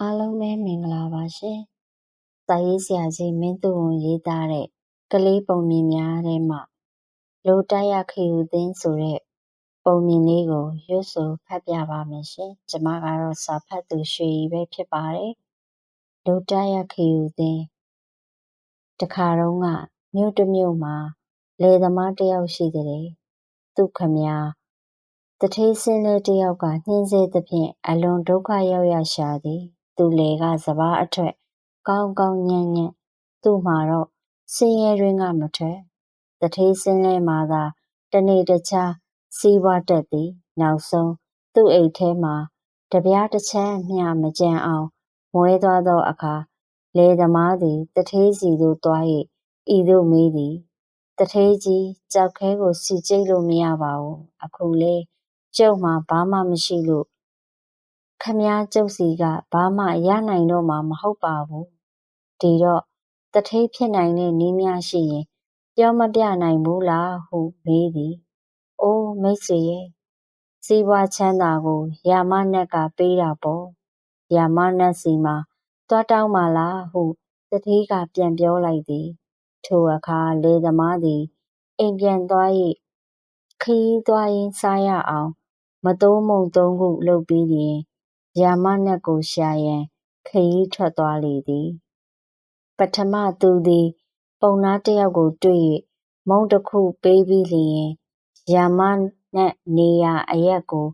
အားလုံးပဲမင်္ဂလာပါရှင်။စာရေးဆရာကြီးမင်းသူဝန်ရေးသားတဲ့ကလေးပုံမြင်များထဲမှာလိုတိုက်ရခယူသင်းဆိုတဲ့ပုံမြင်လေးကိုရွတ်ဆိုဖတ်ပြပါမယ်ရှင်။ကျွန်မကတော့စာဖတ်သူရွှေရီပဲဖြစ်ပါတယ်။လိုတိုက်ရခယူသင်းတခါတုန်းကမြို့တစ်မြို့မှာလယ်သမားတစ်ယောက်ရှိတဲ့သူခမညာတထေးစင်းလေးတစ်ယောက်ကနှင်းစေသဖြင့်အလွန်ဒုက္ခရောက်ရရှာသည် သူလယ်ကစပါးအထွက် ကောင်းကောင်းညံ့ညံ့သူ့မှာတော့ဆင်းရဲတွင်းကမထွက်တထေးစင်းလဲမှာသာတနေ့တခြားစီးပွားတက်သည် နောက်ဆုံးသူ့အိတ်ထဲမှာတပြားတစ်ချမ်းမျှမကြံအောင်မွဲသွားသောအခါလေသမားသည်တထေးစီသို့သွား၍ဤသို့မေးသည်တထေးကြီးကြောက်ခဲကိုစီကျိတ်လို့မရပါဘူးအခုလေကျုပ်မှာဘာမှမရှိလို့ ခမည်းကျုပ်စီကဘာမှရနိုင်တော့မှာမဟုတ်ပါဘူး။ဒီတော့တထေးဖြစ်နိုင်တဲ့နည်းများရှိရင်ပြောမပြနိုင်ဘူးလားဟုမေးသည်။အိုးမိတ်ဆွေရဲ့စီးပွားချမ်းသာကိုယာမနတ်ကပေးတာပေါ့။ယာမနတ်စီမှာသွားတောင်းပါလားဟုတထေးကပြန်ပြောလိုက်သည်။ထိုအခါလေသမားသည်အိမ်ပြန်သွား၍ခရီးသွားရင်းစားရအောင်မသုံးမုံသုံးခုလုပ်ပြီးလျင် ရာမနတ်ကိုရှာရန် ခရီးထွက်သွားလေသည်ပထမသူသည် ပုံနာတစ်ယောက်ကိုတွေ့၍မုံတစ်ခုပေးပြီးလျင်ရာမနတ်နေရာအရက်ကို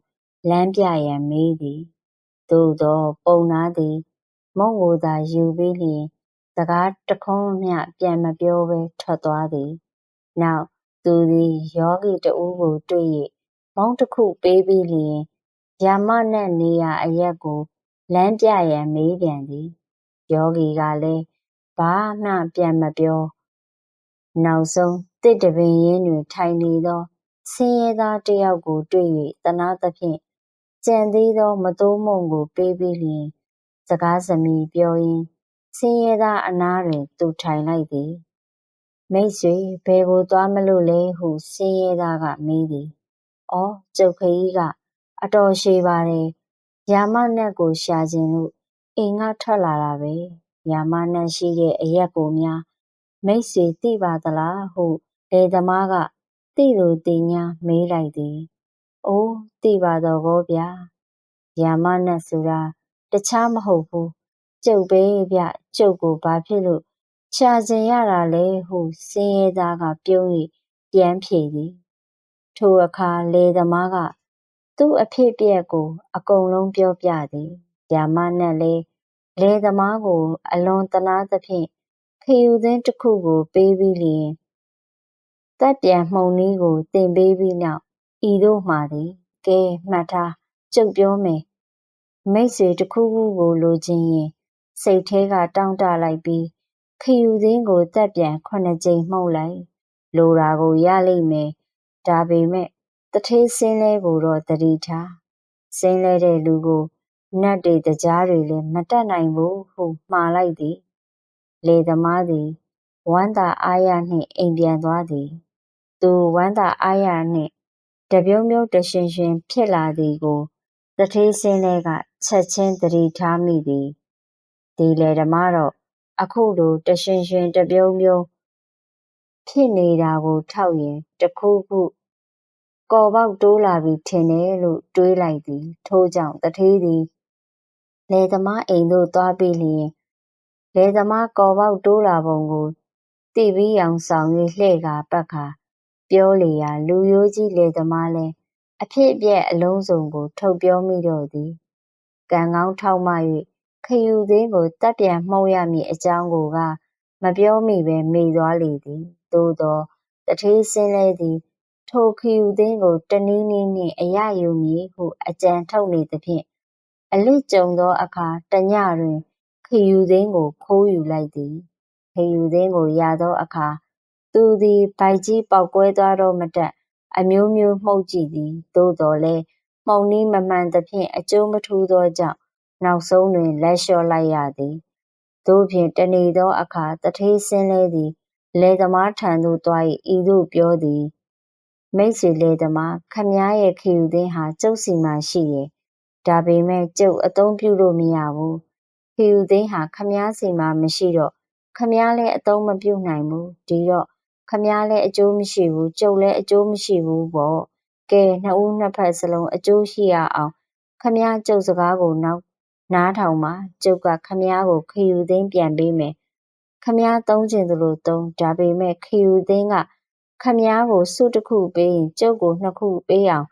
လမ်းပြရန်မေးသည်သို့သောပုံနာသည် မုံကိုသာယူပြီးလျင်စကားတခွန်းမျှပြန်မပြောဘဲထွက်သွားသည်နောက်သူသည်ယောဂီတဦးကိုတွေ့၍မုံတစ်ခုပေးပြီးလျင် ယာမနတ်နေရာအရပ်ကို လမ်းပြရန်မေးပြန်သည်ယောဂီကလည်းဘာမှပြန်မပြောနောက်ဆုံးတစ်တပင်ရင်းတွင်ထိုင်နေသောဆင်းရဲသားတယောက်ကိုတွေ့၍တနာသဖြင့်ကြံသေးသောမတိုးမုံကိုပေးပြီးလျင်စကားစမီပြောရင်းဆင်းရဲသားအနားတွင်သူထိုင်လိုက်သည်မိတ်ဆွေဘယ်ကိုသွားမလို့လဲဟုဆင်းရဲသားကမေးသည်။အော်ကျုပ်ခကြီးက အတော်ရှည်ပါတယ်။ရာမနတ်ကိုရှာခြင်းလို့အိမ်ကထွက်လာတာပဲ။ရာမနတ်ရှိတဲ့အရက်ကိုများမိတ်ဆွေသိပါသလားဟုလေသမားကသိလိုသိညာမေးလိုက်သည်။အိုးသိပါတော့ကောဗျာ။ရာမနတ်ဆိုတာတခြားမဟုတ်ဘူး။ကျုပ်ပဲဗျကျုပ်ကိုဘာဖြစ်လို့ရှာခြင်းရတာလဲဟုဆင်းရဲသားကပြုံး၍ပြန်ဖြေသည်။ထိုအခါလေသမားက သူ့အဖြစ်အပျက်ကို အကုန်လုံးပြောပြသည်။ရာမနတ်လည်းလယ်သမားကို အလွန်သနားသဖြင့်ခရီးသင်းတစ်ခုကိုပေးပြီးလျှင်သတ်ပျံမှုန်နည်းကိုသင်ပေးပြီးနောက်ဤသို့မှာသည်။ကဲမှတ်ထားကျုပ်ပြောမယ်။မိတ်ဆွေတစ်ခုခုကိုလိုချင်ရင်စိတ်ထဲကတောင့်တလိုက်ပြီးခရီးသင်းကိုသတ်ပျံခုနှစ်ကြိမ်မှုတ်လိုက်။လိုတာကိုရလိမ့်မယ်။ဒါပေမဲ့ သူဌေးဆင်းလဲကိုတော့သတိထား။ဆင်းလဲတဲ့လူကိုနတ်တွေသကြားတွေလည်းမတတ်နိုင်ဘူးဟုမှာလိုက်သည်။လယ်သမားသည်ဝမ်းသာအားရနှင့်အိမ်ပြန်သွားသည်။သူဝမ်းသာအားရနှင့်တပြုံးပြုံးတရွှင်ရွှင်ဖြစ်လာသည်ကိုသူဌေးဆင်းလဲကချက်ချင်းသတိထားမိသည်။ဒီလယ်သမားတော့အခုလိုတရွှင်ရွှင်တပြုံးပြုံးဖြစ်နေတာကိုထောက်ရင်တခုခု ကော်ပေါက်တိုးလာပြီထင်တယ်လို့တွေးလိုက်သည် ထို့ကြောင့်တထေးသည်လယ်သမားအိမ်သို့သွားပြီးလျင်လယ်သမားကော်ပေါက်တိုးလာပုံကိုသိပြီးအောင်ဆောင်၍လှည့်ကာပတ်ကာပြောလေရာလူရိုးကြီးလယ်သမားလည်းအဖြစ်အပျက်အလုံးစုံကို ထုတ်ပြောမိတော့သည်ကံကောင်းထောက်မ၍ခယူသေးကိုတပ်ပြန်မှုတ်ရမည်အကြောင်းကိုက မပြောမိပဲမေ့သွားလေသည်သို့သောတထေးစင်းလဲသည် ထိုခရီးသင်းကိုတနည်းနည်းနှင့်အရယူမည်ဟုအကြံထုတ်နေသဖြင့်အလစ်ကြုံသောအခါတညတွင်ခရီးသင်းကိုခိုးယူလိုက်သည်ခရီးသင်းကိုရသောအခါသူသည်ဗိုက်ကြီးပေါက်ကွဲသွားတော့မတတ်အမျိုးမျိုးမှုတ်ကြည့်သည်သို့တော်လည်းမှုန်နည်းမမှန်သဖြင့်အကျိုးမထူးသောကြောင့်နောက်ဆုံးတွင်လက်လျှော့လိုက်ရသည်သို့ဖြင့်တနေသောအခါတထေးစင်းလဲသည်လယ်သမားထံသို့သွား၏ဤသို့ပြောသည် မိတ်ဆွေလေသမားခမည်းရဲ့ခရီးသင်းဟာကျုပ်စီမှာရှိရဲ့ဒါပေမဲ့ကျုပ်အသုံးပြုလို့မရဘူးခေယူသိန်းဟာခမားစီမှာမရှိတော့ခမားလည်းအသုံးမပြုနိုင်ဘူးဒီတော့ခမားလည်းအကျိုးမရှိဘူးကျုပ်လည်းအကျိုးမရှိဘူးပေါ့ကဲနှစ်ဦးနှစ်ဖက်စလုံးအကျိုးရှိရအောင်ခမားကျုပ်စကားကိုနောက်နားထောင်ပါကျုပ်ကခမားကိုခေယူသိန်းပြန်ပေးမယ်ခမားသုံးကျင်သလိုသုံးဒါပေမဲ့ခေယူသိန်းက ခမားကိုစုတစ်ခုပေးရင်ကျုပ်ကိုနှစ်ခုပေးအောင်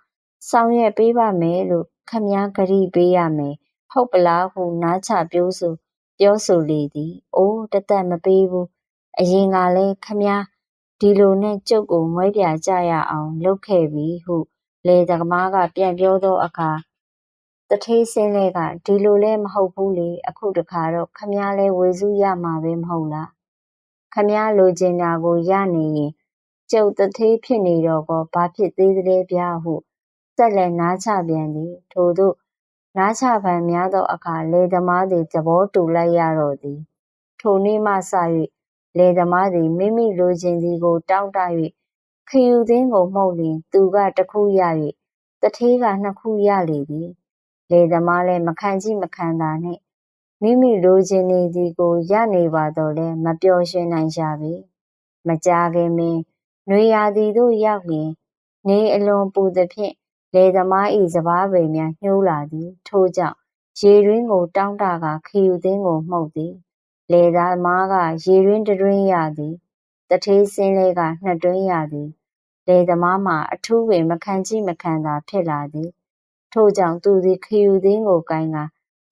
ဆောင်ရွက်ပေးပါမယ်လို့ခမားဂရီပေးရမယ်ဟုတ်ပလားဟုနားချပြောဆိုပြောဆိုလေသည်။အိုးတသက်မပေးဘူး။အရင်ကလည်းခမားဒီလိုနဲ့ကျုပ်ကိုမွဲပြကြရအောင်လုပ်ခဲ့ပြီဟုလေသမားကပြန်ပြောသောအခါတထေးစင်းလဲကဒီလိုလဲမဟုတ်ဘူးလေအခုတခါတော့ခမားလဲဝေစုရမှာပဲမဟုတ်လားခမားလိုချင်တာကိုရနေရင် ကျုပ်တထေးဖြစ်နေတော့ကောဘာဖြစ်သေးသလဲဗျာဟုဆက်လက်နားချပြန်သည်ထို့သို့နားချပန်များသောအခါလေသမားသည်သဘောတူလိုက်ရတော့သည်ထိုနေ့မှစ၍လေသမားသည်မိမိလိုချင်သည်ကို တောင်းတ၍ခယူသင်းကိုမှုတ်လျင်သူကတစ်ခုရ၍တထေးကနှစ်ခုရလေသည်လေသမားလည်းမခံကြည့်မခံသာနှင့်မိမိလိုချင်နေသည်ကိုရနေပါတော့လဲမပျော်ရွှင်နိုင်ကြပေမကြာခင်ပင် နွေရာသီသို့ရောက်လျင်နေအလွန်ပူသဖြင့်လယ်သမား၏စပါးပင်များညှိုးလာသည်ထို့ကြောင့်ရေတွင်းကိုတောင်းတကခယူသင်းကိုမှုတ်သည်လယ်သမားကရေတွင်းတွင်းရသည်တထေးစင်းလေးကနှစ်တွင်းရသည်လယ်သမားမှာအထူးပင်မခံကြည့်မခံသာဖြစ်လာသည်ထို့ကြောင့်သူသည်ခယူသင်းကိုကိုင်းက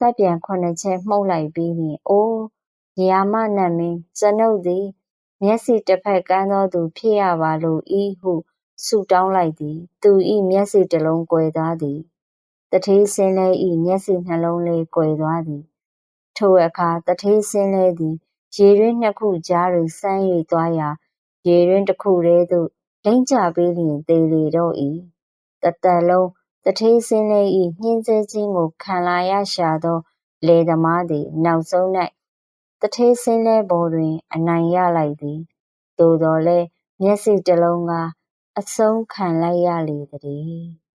တပ်ပြန်ခုနှစ်ချက်မှုတ်လိုက်ပြီးလျှင်အိုးရာမနတ်မင်းကျွန်ုပ်သည် မျက်စိတစ်ဖက်ကန်းသောသူ ဖြစ်ရပါလို့ဤဟု ဆုတောင်းလိုက်သည်သူ၏မျက်စိတစ်လုံးကွယ်သွားသည်တထေးစင်းလဲ၏မျက်စိနှလုံးလေးကွယ်သွားသည်ထိုအခါတထေးစင်းလဲသည် ရေရင်းနှစ်ခုကြားတွင်ဆန်း၍သွားရာရေရင်းတစ်ခုတည်းသို့လိမ့်ချပေးလျင်သေလေတော့၏တသက်လုံးတထေးစင်းလဲ၏ညှင်းဆဲခြင်းကိုခံလာရရှာသောလေသမားသည် နောက်ဆုံး၌ တထေးစင်းလဲပေါ်တွင် အနိုင်ရလိုက်သည်သို့တော်လည်းမျက်စိတစ်လုံးကအဆုံးခံလိုက်ရလေသည်